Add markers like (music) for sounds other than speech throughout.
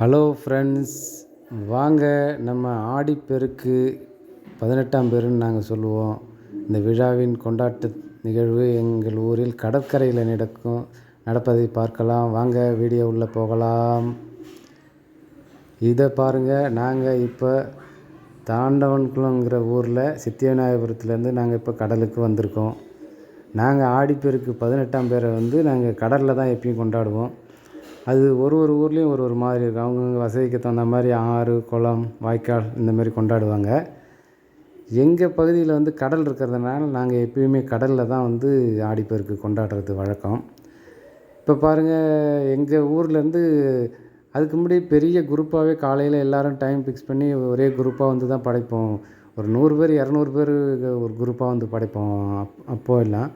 Hello friends வாங்க நம்ம ஆடிப்பெருக்கு பதினெட்டாம் பெருன்னு நாங்கள் சொல்லுவோம். இந்த விழாவின் கொண்டாட்ட நிகழ்வு எங்கள் ஊரில் கடற்கரையில் நடக்கும். நடப்பதை பார்க்கலாம். வாங்க வீடியோ உள்ளே போகலாம். இதை பாருங்கள் நாங்கள் இப்போ தாண்டவன்குளங்கிற ஊரில் சித்தியநாயபுரத்துலேருந்து நாங்கள் இப்போ கடலுக்கு வந்திருக்கோம். நாங்கள் ஆடிப்பெருக்கு பதினெட்டாம் பேரை வந்து நாங்கள் கடலில் தான் எப்பயும் கொண்டாடுவோம். அது ஒரு ஒரு ஊர்லேயும் ஒரு ஒரு மாதிரி இருக்கும். அவங்கவுங்க வசதிக்கு தகுந்த மாதிரி ஆறு குளம் வாய்க்கால் இந்த மாதிரி கொண்டாடுவாங்க. எங்கள் பகுதியில் வந்து கடல் இருக்கிறதுனால நாங்கள் எப்பயுமே கடலில் தான் வந்து ஆடிப்பெருக்கு கொண்டாடுறது வழக்கம். இப்போ பாருங்கள் எங்கள் ஊர்லேருந்து அதுக்கு முன்னாடி பெரிய குரூப்பாகவே காலையில் எல்லோரும் டைம் ஃபிக்ஸ் பண்ணி ஒரே குரூப்பாக வந்து தான் படைப்போம். ஒரு நூறு பேர் இரநூறு பேர் ஒரு குரூப்பாக வந்து படைப்போம். அப் அப்போ எல்லாம்.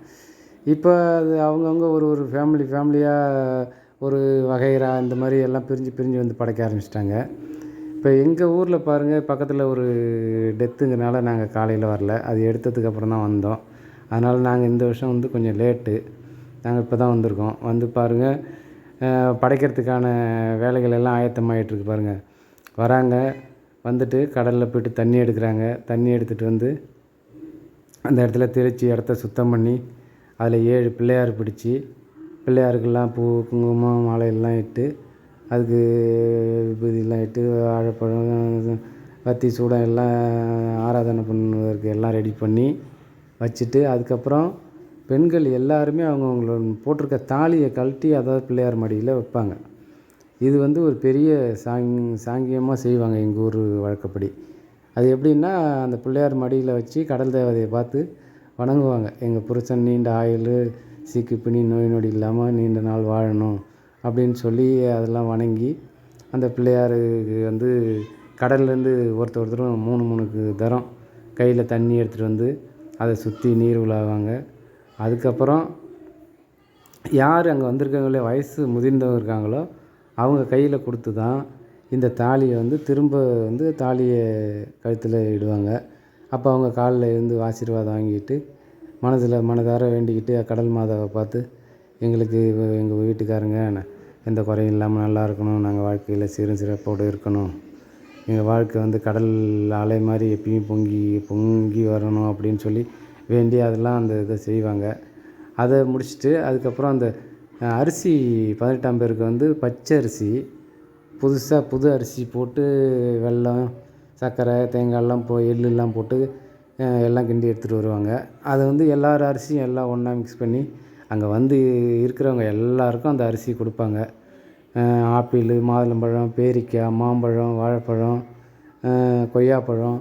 இப்போ அது அவங்கவுங்க ஒரு ஒரு ஃபேமிலி ஃபேமிலியாக ஒரு வகைரா இந்த மாதிரி எல்லாம் பிரிஞ்சு பிரிஞ்சு வந்து படைக்க ஆரம்பிச்சிட்டாங்க. இப்போ எங்கள் ஊரில் பாருங்கள் பக்கத்தில் ஒரு டெத்துங்கிறனால நாங்கள் காலையில் வரல. அது எடுத்ததுக்கப்புறம் தான் வந்தோம். அதனால் நாங்கள் இந்த வருஷம் வந்து கொஞ்சம் லேட்டு. நாங்கள் இப்போ தான் வந்திருக்கோம். வந்து பாருங்கள் படைக்கிறதுக்கான வேலைகள் எல்லாம் ஆயத்தமாகிட்டுருக்கு பாருங்கள் வராங்க வந்துட்டு கடலில் போய்ட்டு தண்ணி எடுக்கிறாங்க. தண்ணி எடுத்துகிட்டு வந்து அந்த இடத்துல தெளித்து இடத்த சுத்தம் பண்ணி அதில் ஏழு பிள்ளையார் பிடிச்சி பிள்ளையாருக்கெல்லாம் பூ குங்குமம் மாலையெல்லாம் இட்டு அதுக்கு விபூதியெல்லாம் இட்டு வாழைப்பழம் வத்தி சூடம் எல்லாம் ஆராதனை பண்ணுவதற்கு எல்லாம் ரெடி பண்ணி வச்சுட்டு அதுக்கப்புறம் பெண்கள் எல்லாருமே அவங்கவுங்களோட போட்டிருக்க தாலியை கழட்டி அதாவது பிள்ளையார் மடியில் வைப்பாங்க. இது வந்து ஒரு பெரிய சாங் சாங்கியமாக செய்வாங்க எங்கள் ஊர் வழக்கப்படி. அது எப்படின்னா அந்த பிள்ளையார் மடியில் வச்சு கடல் தேவதையை பார்த்து வணங்குவாங்க. எங்கள் புருஷன் நீண்ட ஆயுள் சீக்கு பிணி நோய் நொடி இல்லாமல் நீண்ட நாள் வாழணும் அப்படின்னு சொல்லி அதெல்லாம் வணங்கி அந்த பிள்ளையாருக்கு வந்து கடல்லேருந்து ஒருத்தர் ஒருத்தரும் மூணு மூணு தரம் கையில் தண்ணி எடுத்துகிட்டு வந்து அதை சுற்றி நீர் உலாவாங்க. அதுக்கப்புறம் யார் அங்கே வந்திருக்காங்களோ வயசு முதிர்ந்தவங்க இருக்காங்களோ அவங்க கையில் கொடுத்து தான் இந்த தாலியை வந்து திரும்ப வந்து தாலியை கழுத்தில் இடுவாங்க. அப்போ அவங்க காலில் இருந்து ஆசீர்வாதம் வாங்கிட்டு மனதில் மனதார வேண்டிக்கிட்டு கடல் மாதாவை பார்த்து எங்களுக்கு எங்கள் வீட்டுக்காரங்க எந்த குறையும் இல்லாமல் நல்லா இருக்கணும். நாங்கள் வாழ்க்கையில் சீரும் சிறப்போடு இருக்கணும். எங்கள் வாழ்க்கை வந்து கடல் அலை மாதிரி எப்பயும் பொங்கி பொங்கி வரணும் அப்படின்னு சொல்லி வேண்டி அதெல்லாம் அந்த இதை செய்வாங்க. அதை முடிச்சுட்டு அதுக்கப்புறம் அந்த அரிசி பதினெட்டாம் பேருக்கு வந்து பச்சை அரிசி புதுசாக புது அரிசி போட்டு வெல்லம் சர்க்கரை தேங்காயெல்லாம் போ எள்ளுலாம் போட்டு எல்லாம் கிண்டி எடுத்துகிட்டு வருவாங்க. அதை வந்து எல்லார் அரிசியும் எல்லாம் ஒன்றா மிக்ஸ் பண்ணி அங்கே வந்து இருக்கிறவங்க எல்லாருக்கும் அந்த அரிசி கொடுப்பாங்க. ஆப்பிள் மாதுளம்பழம் பேரிக்காய் மாம்பழம் வாழைப்பழம் கொய்யாப்பழம்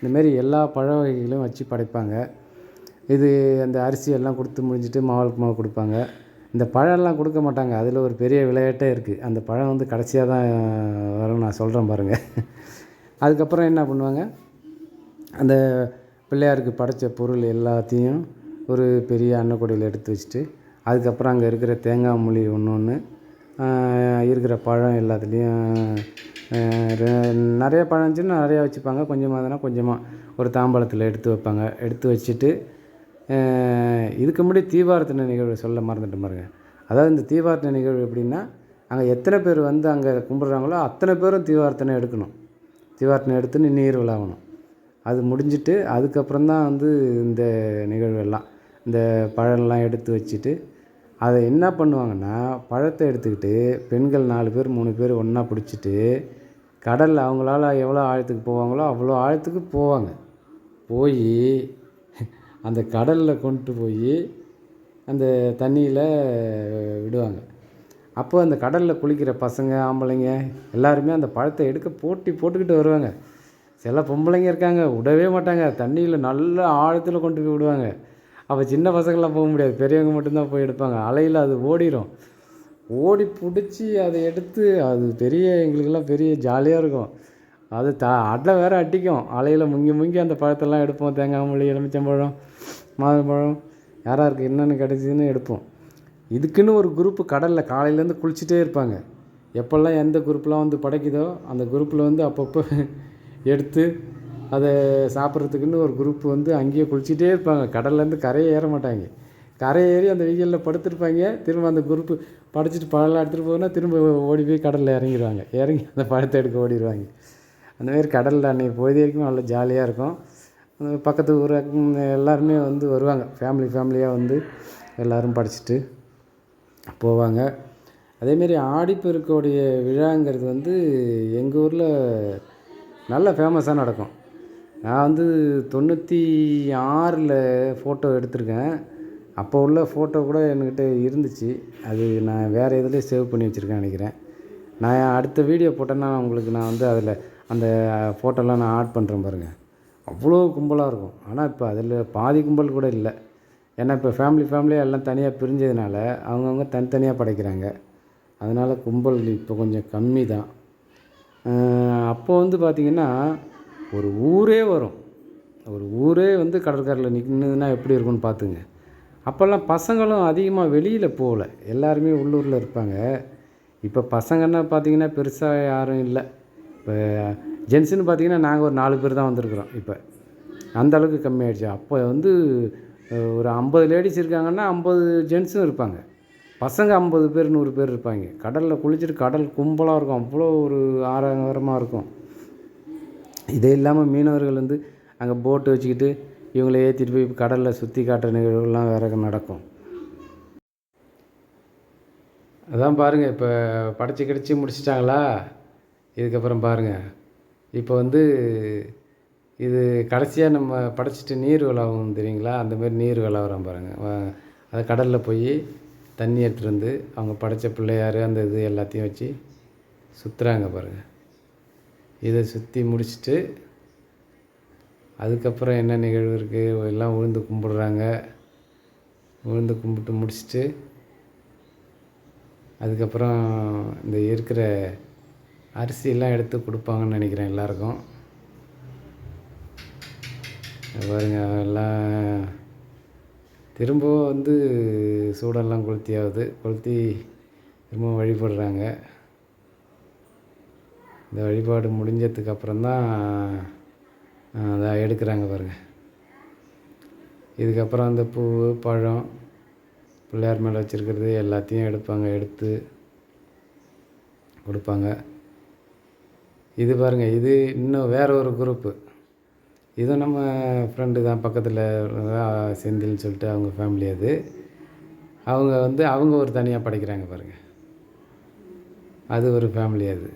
இந்தமாரி எல்லா பழ வகைகளும் வச்சு படைப்பாங்க. இது அந்த அரிசி எல்லாம் கொடுத்து முடிஞ்சிட்டு மாவுக்கு மாவு கொடுப்பாங்க. இந்த பழம்லாம் கொடுக்க மாட்டாங்க. அதில் ஒரு பெரிய விளையாட்டே இருக்குது அந்த பழம் வந்து கடைசியாக தான் வரும் நான் சொல்கிறேன் பாருங்கள் அதுக்கப்புறம் என்ன பண்ணுவாங்க? அந்த பிள்ளையாருக்கு படைத்த பொருள் எல்லாத்தையும் ஒரு பெரிய அன்னக்கூடையில் எடுத்து வச்சுட்டு அதுக்கப்புறம் அங்கே இருக்கிற தேங்காய் மூலி ஒன்று ஒன்று இருக்கிற பழம் எல்லாத்துலேயும் நிறைய பழம் இருந்துச்சுன்னா நிறையா வச்சுப்பாங்க. கொஞ்சமாக தானே கொஞ்சமாக ஒரு தாம்பாளத்தில் எடுத்து வைப்பாங்க. எடுத்து வச்சுட்டு இதுக்கு முன்னாடி தீபாரத்தனை நிகழ்வு சொல்ல மறந்துட்டேன் பாருங்க. அதாவது இந்த தீபாரத்தனை நிகழ்வு எப்படின்னா அங்கே எத்தனை பேர் வந்து அங்கே கும்பிட்றாங்களோ அத்தனை பேரும் தீபாரத்தனை எடுக்கணும். தீபாரத்தனை எடுத்துன்னு நீர் விளாகணும் அது முடிஞ்சிட்டு அதுக்கப்புறம் தான் வந்து இந்த நிகழ்வெல்லாம் இந்த பழம்லாம் எடுத்து வச்சுட்டு அதை என்ன பண்ணுவாங்கன்னா பழத்தை எடுத்துக்கிட்டு பெண்கள் நாலு பேர் மூணு பேர் ஒன்றா பிடிச்சிட்டு கடலில் அவங்களால எவ்வளோ ஆழத்துக்கு போவாங்களோ அவ்வளோ ஆழத்துக்கு போவாங்க. போய் அந்த கடலில் கொண்டு போய் அந்த தண்ணியில் விடுவாங்க. அப்போ அந்த கடலில் குளிக்கிற பசங்க ஆம்பளைங்க எல்லாருமே அந்த பழத்தை எடுக்க போட்டி போட்டுக்கிட்டு வருவாங்க. சில பொம்பளைங்க இருக்காங்க விடவே மாட்டாங்க. தண்ணியில் நல்ல ஆழத்தில் கொண்டு போய் விடுவாங்க. அப்போ சின்ன பசங்களாம் போக முடியாது. பெரியவங்க மட்டும்தான் போய் எடுப்பாங்க. அலையில் அது ஓடிடும் ஓடி பிடிச்சி அதை எடுத்து அது பெரிய எங்களுக்கெல்லாம் பெரிய ஜாலியாக இருக்கும். அது த அடை வேறு அடிக்கும். அலையில் முங்கி முங்கி அந்த பழத்தெல்லாம் எடுப்போம். தேங்காய் மொழி எலுமிச்சம்பழம் மாதுளம்பழம் யாராருக்கு என்னென்னு கிடச்சிதுன்னு எடுப்போம். இதுக்குன்னு ஒரு குரூப்பு கடலில் காலையிலேருந்து குளிச்சுட்டே இருப்பாங்க. எப்போல்லாம் எந்த குரூப்லாம் வந்து படைக்குதோ அந்த குரூப்பில் வந்து அப்பப்போ எடுத்து அதை சாப்பிட்றதுக்குன்னு ஒரு குரூப் வந்து அங்கேயே குளிச்சுட்டே இருப்பாங்க. கடல்லேருந்து கரையை ஏற மாட்டாங்க. கரை ஏறி அந்த வெயிலில் படுத்துருப்பாங்க. திரும்ப அந்த குரூப்பு படிச்சுட்டு பழம் எடுத்துகிட்டு போனால் திரும்ப ஓடி போய் கடலில் இறங்கிடுவாங்க இறங்கி அந்த பழத்தை எடுக்க ஓடிடுவாங்க அந்தமாரி கடலில் அன்றைக்கி பொழுது வரைக்கும் நல்லா ஜாலியாக இருக்கும். அந்த பக்கத்து ஊர் எல்லாருமே வந்து வருவாங்க. ஃபேமிலி ஃபேமிலியாக வந்து எல்லோரும் படிச்சுட்டு போவாங்க. அதேமாரி ஆடிப்பெருக்கோடைய விழாங்கிறது வந்து எங்கள் ஊரில் நல்ல ஃபேமஸாக நடக்கும். நான் வந்து தொண்ணூற்றி ஆறில் ஃபோட்டோ எடுத்திருக்கேன். அப்போ உள்ள ஃபோட்டோ கூட என்கிட்ட இருந்துச்சு. அது நான் வேறு எதுலேயும் சேவ் பண்ணி வச்சுருக்கேன் நினைக்கிறேன். நான் அடுத்த வீடியோ போட்டேன்னா உங்களுக்கு நான் வந்து அதில் அந்த ஃபோட்டோலாம் நான் ஆட் பண்ணுறேன் பாருங்கள் அவ்வளோ கும்பலாக இருக்கும். ஆனால் இப்போ அதில் பாதி கும்பல் கூட இல்லை. ஏன்னா இப்போ ஃபேமிலி ஃபேமிலியாக எல்லாம் தனியாக பிரிஞ்சதுனால அவங்கவுங்க தனித்தனியாக படைக்கிறாங்க. அதனால் கும்பல் இப்போ கொஞ்சம் கம்மி தான் அப்போ வந்து பார்த்திங்கன்னா ஒரு ஊரே வரும். ஒரு ஊரே வந்து கடற்கரையில் நின்றுதுன்னா எப்படி இருக்கும்னு பார்த்துங்க அப்போல்லாம் பசங்களும் அதிகமாக வெளியில் போகல. எல்லாருமே உள்ளூரில் இருப்பாங்க. இப்போ பசங்கன்னா பார்த்திங்கன்னா பெருசாக யாரும் இல்லை. இப்போ ஜென்ஸுன்னு பார்த்திங்கன்னா நாங்கள் ஒரு நாலு பேர் தான் வந்திருக்குறோம் இப்போ. அந்த அளவுக்கு கம்மியாயிடுச்சு. அப்போ வந்து ஒரு ஐம்பது லேடிஸ் இருக்காங்கன்னா ஐம்பது ஜென்ஸும் இருப்பாங்க. பசங்க ஐம்பது பேர் நூறு பேர் இருப்பாங்க. கடலில் குளிச்சுட்டு கடல் கும்பலாக இருக்கும். அவ்வளோ ஒரு ஆரவாரமாக இருக்கும். இதே இல்லாமல் மீனவர்கள் வந்து அங்கே போட்டு வச்சுக்கிட்டு இவங்கள ஏற்றிட்டு போய் கடலில் சுற்றி காட்டுற நிகழ்வுகள்லாம் வேறு நடக்கும். அதான் பாருங்கள் இப்போ படித்து கிடச்சி முடிச்சிட்டாங்களா? இதுக்கப்புறம் பாருங்கள் இப்போ வந்து இது கடைசியாக நம்ம படைச்சிட்டு நீர் விளாவும் தெரியுங்களா? அந்தமாரி நீர் விளாவுறோம் பாருங்கள் அதை கடலில் போய் தண்ணி எடுத்துகிட்டு வந்து அவங்க படைத்த பிள்ளையார் அந்த இது எல்லாத்தையும் வச்சு சுற்றுறாங்க பாருங்கள் இதை சுற்றி முடிச்சுட்டு அதுக்கப்புறம் என்ன நிகழ்வு இருக்குது எல்லாம் உழுந்து கும்பிட்றாங்க. உழுந்து கும்பிட்டு முடிச்சுட்டு அதுக்கப்புறம் இந்த இருக்கிற அரிசியெல்லாம் எடுத்து கொடுப்பாங்கன்னு நினைக்கிறேன் எல்லாருக்கும். பாருங்கள் எல்லாம் திரும்பவும் வந்து சூடெல்லாம் கொளுத்தியாகுது கொளுத்தி திரும்பவும் வழிபடுறாங்க. இந்த வழிபாடு முடிஞ்சதுக்கு அப்புறம்தான் அதை எடுக்கிறாங்க பாருங்கள் இதுக்கப்புறம் அந்த பூ பழம் பிள்ளையார் மேலே வச்சுருக்கிறது எல்லாத்தையும் எடுப்பாங்க எடுத்து கொடுப்பாங்க. இது பாருங்கள் இது இன்னும் வேற ஒரு குரூப்பு இது நம்ம ஃப்ரெண்டு தான் பக்கத்தில் செந்தில்னு சொல்லிட்டு அவங்க ஃபேமிலி அது. அவங்க வந்து அவங்க ஒரு தனியாக படிக்கிறாங்க பாருங்கள் அது ஒரு ஃபேமிலி அது.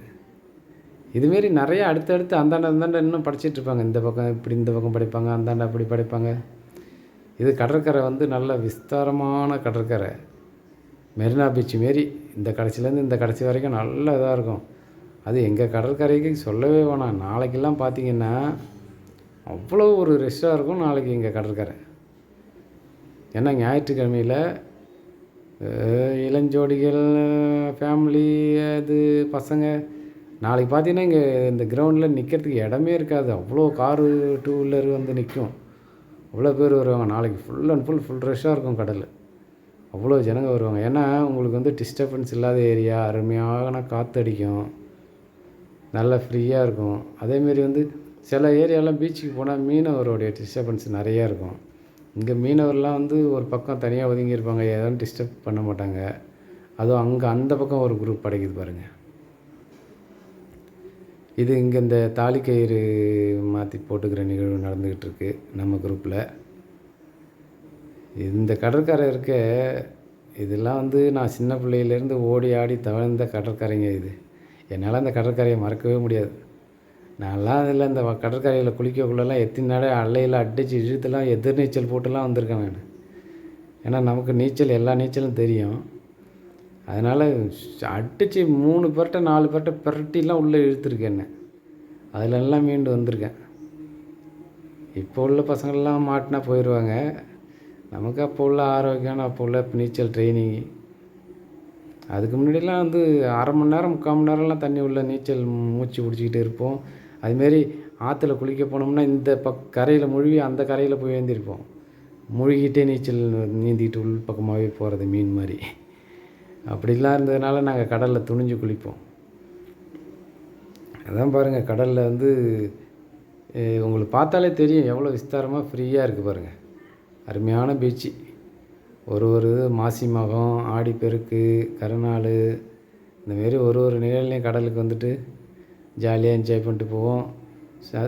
இதுமாரி நிறைய அடுத்தடுத்து அந்தாண்ட அந்தாண்ட இன்னும் படிச்சிட்ருப்பாங்க இந்த பக்கம் இப்படி இந்த பக்கம் படிப்பாங்க அந்தாண்ட அப்படி படிப்பாங்க. இது கடற்கரை வந்து நல்ல விஸ்தாரமான கடற்கரை. மெரினா பீச் மாரி இந்த கடைசிலேருந்து இந்த கடைசி வரைக்கும் நல்ல இதாக இருக்கும். அது எங்கள் கடற்கரைக்கு சொல்லவே வேணாம். நாளைக்கெல்லாம் பார்த்தீங்கன்னா அவ்வளோ ஒரு ரெஷ்ஷாக இருக்கும். நாளைக்கு இங்கே கடற்கரை. ஏன்னா ஞாயிற்றுக்கிழமையில் இளஞ்சோடிகள் ஃபேமிலி அது பசங்க நாளைக்கு பார்த்தீங்கன்னா இங்கே இந்த கிரவுண்டில் நிற்கிறதுக்கு இடமே இருக்காது. அவ்வளோ காரு டூ வீலர் வந்து நிற்கும் அவ்வளோ பேர் வருவாங்க. நாளைக்கு ஃபுல் அண்ட் ஃபுல் ஃபுல் ரஷ்ஷாக இருக்கும் கடல். அவ்வளோ ஜனங்க வருவாங்க. ஏன்னா உங்களுக்கு வந்து டிஸ்டர்பன்ஸ் இல்லாத ஏரியா அருமையான காற்றடிக்கும் நல்லா ஃப்ரீயாக இருக்கும். அதேமாரி வந்து சில ஏரியாலாம் பீச்சுக்கு போனால் மீனவருடைய டிஸ்டர்பன்ஸ் நிறையா இருக்கும். இங்கே மீனவர்லாம் வந்து ஒரு பக்கம் தனியாக ஒதுங்கியிருப்பாங்க எதுவும் டிஸ்டர்ப் பண்ண மாட்டாங்க. அதுவும் அங்கே அந்த பக்கம் ஒரு குரூப் படைக்குது பாருங்கள் இது இங்கே இந்த தாலி கயிறு மாற்றி போட்டுக்கிற நிகழ்வு நடந்துக்கிட்டு இருக்கு நம்ம குரூப்பில் இந்த கடற்கரை இருக்க இதெல்லாம் வந்து நான் சின்ன பிள்ளையிலேருந்து ஓடி ஆடி தவழ்ந்த கடற்கரைங்க இது. என்னால் அந்த கடற்கரையை மறக்கவே முடியாது. நான்லாம் அதில் இந்த கடற்கரையில் குளிக்கக்குள்ளெல்லாம் எத்தனை நாடே அலையில் அடித்து இழுத்துலாம் எதிர்நீச்சல் போட்டுலாம் வந்திருக்கேன் நான். ஏன்னா நமக்கு நீச்சல் எல்லா நீச்சலும் தெரியும். அதனால் அடித்து மூணு பேர்ட்ட நாலு பேர்கிட்ட பிரட்டிலாம் உள்ளே இழுத்துருக்கேன் என்ன. அதிலெல்லாம் மீண்டு வந்திருக்கேன். இப்போ உள்ள பசங்கள்லாம் மாட்டினா போயிடுவாங்க. நமக்கு அப்போ உள்ள ஆரோக்கியம் அப்போ உள்ள நீச்சல் ட்ரைனிங்கு அதுக்கு முன்னாடிலாம் வந்து அரை மணி நேரம் முக்கால் மணி நேரம்லாம் தண்ணி உள்ள நீச்சல் மூச்சு பிடிச்சிக்கிட்டு இருப்போம். அதுமாரி ஆற்றுல குளிக்க போனோம்னா இந்த பக் கரையில் முழுகி அந்த கரையில் போய் ஏந்திருப்போம். முழுகிட்டே நீச்சல் நீந்திக்கிட்டு உள் பக்கமாகவே போகிறது மீன் மாதிரி அப்படிலாம் இருந்ததுனால நாங்கள் கடலில் துணிஞ்சு குளிப்போம். அதான் பாருங்கள் கடலில் வந்து உங்களுக்கு பார்த்தாலே தெரியும் எவ்வளோ விஸ்தாரமாக ஃப்ரீயாக இருக்குது பாருங்கள் அருமையான பீச்சு. ஒரு ஒரு மாசி மகம் ஆடிப்பெருக்கு கருநாள் இந்தமாரி ஒரு ஒரு நிகழ்லையும் கடலுக்கு வந்துட்டு ஜாலியாக என்ஜாய் பண்ணிட்டு போவோம்.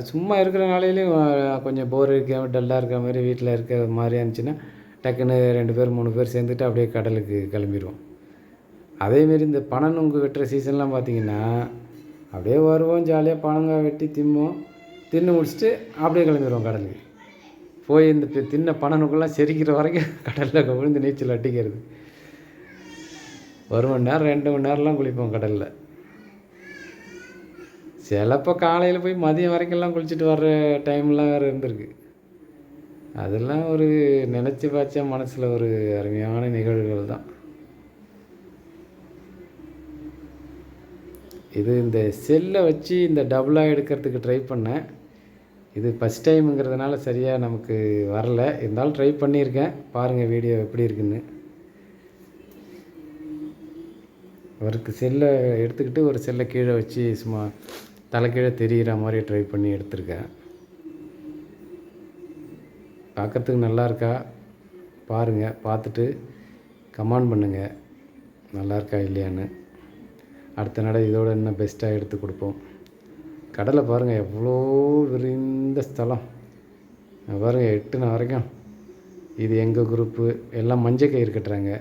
சும்மா இருக்கிற நாளையிலையும் கொஞ்சம் போர் அடிக்க டல்லாக இருக்கிற மாதிரி வீட்டில் இருக்கிற மாதிரியா இருந்துச்சுன்னா டக்குன்னு ரெண்டு பேர் மூணு பேர் சேர்ந்துட்டு அப்படியே கடலுக்கு கிளம்பிடுவோம் அதேமாரி இந்த பனை நுங்கு வெட்டுற சீசன்லாம் பார்த்திங்கன்னா அப்படியே வருவோம் ஜாலியாக பனங்காய் வெட்டி திம்போம். தின்று முடிச்சுட்டு அப்படியே கிளம்பிடுவோம் கடலுக்கு. போய் இந்த தின்ன பனை செரிக்கிற வரைக்கும் (laughs) கடலில் விழுந்து நீச்சல் அடிக்கிறது. ஒரு மணி நேரம் ரெண்டு மணி நேரம்லாம் குளிப்போம் கடலில். சிலப்போ காலையில் போய் மதியம் வரைக்கும்லாம் குளிச்சுட்டு வர்ற டைம்லாம் வேறு இருந்திருக்கு. அதெல்லாம் ஒரு நினச்சி பார்த்தா மனசில் ஒரு அருமையான நிகழ்வுகள் தான். இது இந்த செல்லை வச்சு இந்த டபுளாக எடுக்கிறதுக்கு ட்ரை பண்ணேன். இது ஃபஸ்ட் டைமுங்கிறதுனால சரியாக நமக்கு வரல. இருந்தாலும் ட்ரை பண்ணியிருக்கேன். பாருங்கள் வீடியோ எப்படி இருக்குன்னு. அவருக்கு செல்லை எடுத்துக்கிட்டு ஒரு செல்லை கீழே வச்சு சும்மா தலை கீழே தெரிகிற மாதிரி ட்ரை பண்ணி எடுத்திருக்கேன். பார்க்கறதுக்கு நல்லா இருக்கா? பாருங்கள் பார்த்துட்டு கமெண்ட் பண்ணுங்கள் நல்லா இருக்கா இல்லையான்னு. அடுத்த நடை இதோட இன்னும் பெஸ்ட்டாக எடுத்து கொடுப்போம். கடலை பாருங்கள் எவ்வளோ விரிந்த ஸ்தலம். பாருங்கள் எட்டு நான் வரைக்கும். இது எங்கள் குரூப்பு எல்லாம் மஞ்சள் கயிறு கட்டுறாங்க.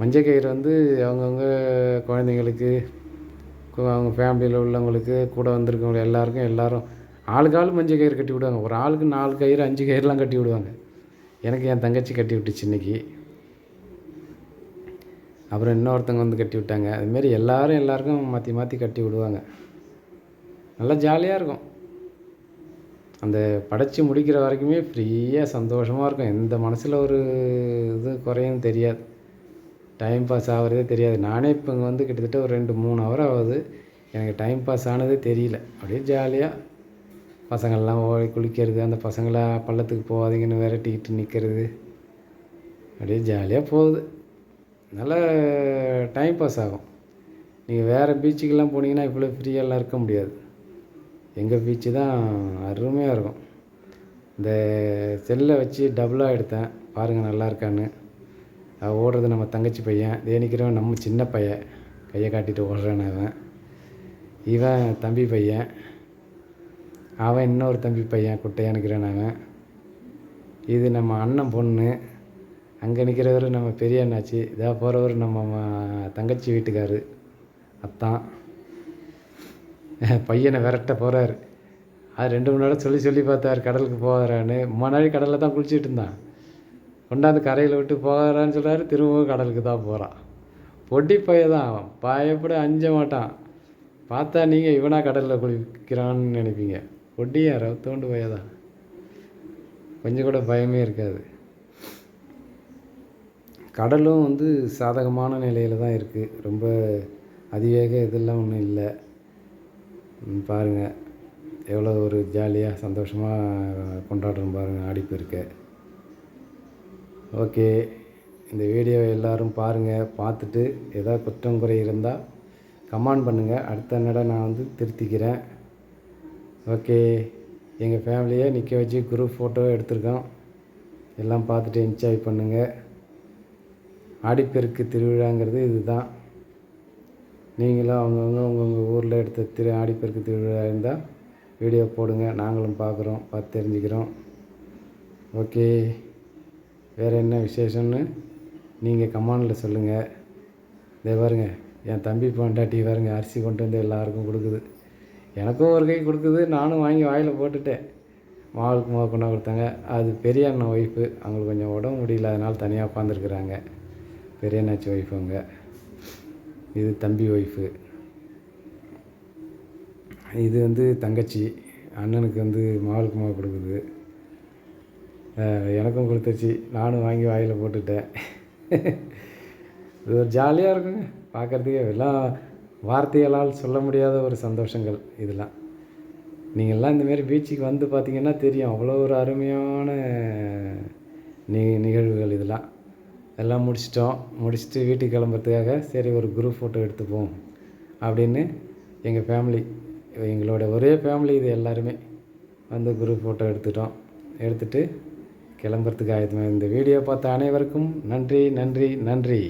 மஞ்சள் கயிறு வந்து அவங்கவுங்க குழந்தைங்களுக்கு அவங்க ஃபேமிலியில் உள்ளவங்களுக்கு கூட வந்திருக்கவங்க எல்லாருக்கும் எல்லோரும் ஆளுக்கு ஆள் மஞ்சள் கயிறு கட்டி விடுவாங்க. ஒரு ஆளுக்கு நாலு கயிறு அஞ்சு கயிறுலாம் கட்டி விடுவாங்க. எனக்கு என் தங்கச்சி கட்டி விட்டுச்சு இன்னைக்கு. அப்புறம் இன்னொருத்தவங்க வந்து கட்டி விட்டாங்க. அதுமாரி எல்லாரும் எல்லாருக்கும் மாற்றி மாற்றி கட்டி விடுவாங்க. நல்லா ஜாலியாக இருக்கும். அந்த படைச்சி முடிக்கிற வரைக்குமே ஃப்ரீயாக சந்தோஷமாக இருக்கும். எந்த மனசில் ஒரு இது குறையும் தெரியாது. டைம் பாஸ் ஆகிறதே தெரியாது. நானே இப்போ இங்கே வந்து கிட்டத்தட்ட ஒரு ரெண்டு மூணு ஹவர் ஆகுது. எனக்கு டைம் பாஸ் ஆனதே தெரியல. அப்படியே ஜாலியாக பசங்கள்லாம் ஓடி குளிக்கிறது அந்த பசங்களை பள்ளத்துக்கு போகாதீங்கன்னு விரட்டிக்கிட்டு நிற்கிறது அப்படியே ஜாலியாக போகுது. நல்லா டைம் பாஸ் ஆகும். நீங்கள் வேறு பீச்சுக்கெல்லாம் போனீங்கன்னா இவ்வளோ ஃப்ரீயெல்லாம் இருக்க முடியாது. எங்கள் பீச்சு தான் அருமையாக இருக்கும். இந்த செல்லை வச்சு டபுளாக எடுத்தேன். பாருங்கள் நல்லா இருக்கான்னு. ஓடுறது நம்ம தங்கச்சி பையன். தேனிக்கிறவன் நிற்கிறவன் நம்ம சின்ன பையன். கையை காட்டிட்டு ஓடுறான் அவன். இவன் தம்பி பையன். அவன் இன்னொரு தம்பி பையன் குட்டையாக நிற்கிறான் அவன். இது நம்ம அண்ணன் பொண்ணு. அங்கே நிற்கிறவர் நம்ம பெரிய அண்ணாச்சி. இதாக போகிறவர் நம்ம தங்கச்சி வீட்டுக்காரு. அத்தான். (laughs) பையனை விரட்ட போகிறாரு அது ரெண்டு மணி நேரம் சொல்லி சொல்லி பார்த்தார் கடலுக்கு போகிறான்னு முன்னாடி கடலில் தான் குளிச்சுட்டு இருந்தான். கொண்டாந்து கரையில் விட்டு போகிறான்னு சொல்கிறாரு திரும்பவும் கடலுக்கு தான் போகிறான் பொட்டி பைய தான் பயப்பட அஞ்ச மாட்டான். பார்த்தா நீங்கள் இவனா கடலில் குளிக்கிறான்னு நினைப்பீங்க. பொட்டியா ரத்தோண்டு பைய தான். கொஞ்சம் கூட பயமே இருக்காது. கடலும் வந்து சாதகமான நிலையில் தான் இருக்குது ரொம்ப அதிவேக இதெல்லாம் ஒன்றும் இல்லை. பாருங்கள் எவ்வளோ ஒரு ஜாலியாக சந்தோஷமாக கொண்டாடுறோம் பாருங்கள் ஆடிப்பெருக்கை ஓகே. இந்த வீடியோவை எல்லோரும் பாருங்கள் பார்த்துட்டு ஏதாவது குற்றம் குறை இருந்தால் கமெண்ட் பண்ணுங்கள் அடுத்த நட நான் வந்து திருத்திக்கிறேன். ஓகே. எங்கள் ஃபேமிலியை நிற்க வச்சு குரூப் ஃபோட்டோ எடுத்திருக்கோம். எல்லாம் பார்த்துட்டு என்ஜாய் பண்ணுங்கள் ஆடிப்பெருக்கு திருவிழாங்கிறது இதுதான். நீங்களும் அவங்கவுங்க உங்கவுங்க ஊரில் எடுத்த திரு ஆடிப்பெருக்கு திருவிழா இருந்தால் வீடியோ போடுங்க. நாங்களும் பார்க்குறோம் பார்த்து தெரிஞ்சுக்கிறோம். ஓகே. வேறு என்ன விசேஷம்னு நீங்கள் கமாண்டில் சொல்லுங்கள் இதே பாருங்க என் தம்பி பொண்டாட்டி பாருங்க அரிசி கொண்டு வந்து எல்லாருக்கும் கொடுக்குது. எனக்கும் ஒரு கை கொடுக்குது நானும் வாங்கி வாயில் போட்டுட்டேன். மாவுக்கு மாவு கொண்டா கொடுத்தாங்க. அது பெரிய அண்ணன் ஒய்ஃபு அவங்களுக்கு கொஞ்சம் உடம்பு முடியல அதனால் தனியாக உட்காந்துருக்குறாங்க பெரிய அண்ணாச்சி ஒய்ஃபு அவங்க. இது தம்பி ஒய்ஃபு இது வந்து தங்கச்சி. அண்ணனுக்கு வந்து மாவுக்கு மாவு கொடுக்குது. எனக்கும் கொடுத்துச்சு நானும் வாங்கி வாயில் போட்டுட்டேன். இது ஒரு ஜாலியாக இருக்குங்க. பார்க்குறதுக்கே எல்லாம் வார்த்தைகளால் சொல்ல முடியாத ஒரு சந்தோஷங்கள் இதெல்லாம். நீங்கள்லாம் இந்தமாரி பீச்சுக்கு வந்து பார்த்தீங்கன்னா தெரியும். அவ்வளோ ஒரு அருமையான நி நிகழ்வுகள் இதெல்லாம். எல்லாம் முடிச்சிட்டோம். முடிச்சுட்டு வீட்டுக்கு கிளம்புறதுக்காக சரி ஒரு குரூப் ஃபோட்டோ எடுத்துப்போம் அப்படின்னு எங்கள் ஃபேமிலி எங்களோட ஒரே ஃபேமிலி இது எல்லாருமே வந்து குரூப் ஃபோட்டோ எடுத்துட்டோம். எடுத்துட்டு கிளம்புறதுக்கு ஆயத்தமாக இந்த வீடியோ பார்த்த அனைவருக்கும் நன்றி நன்றி நன்றி.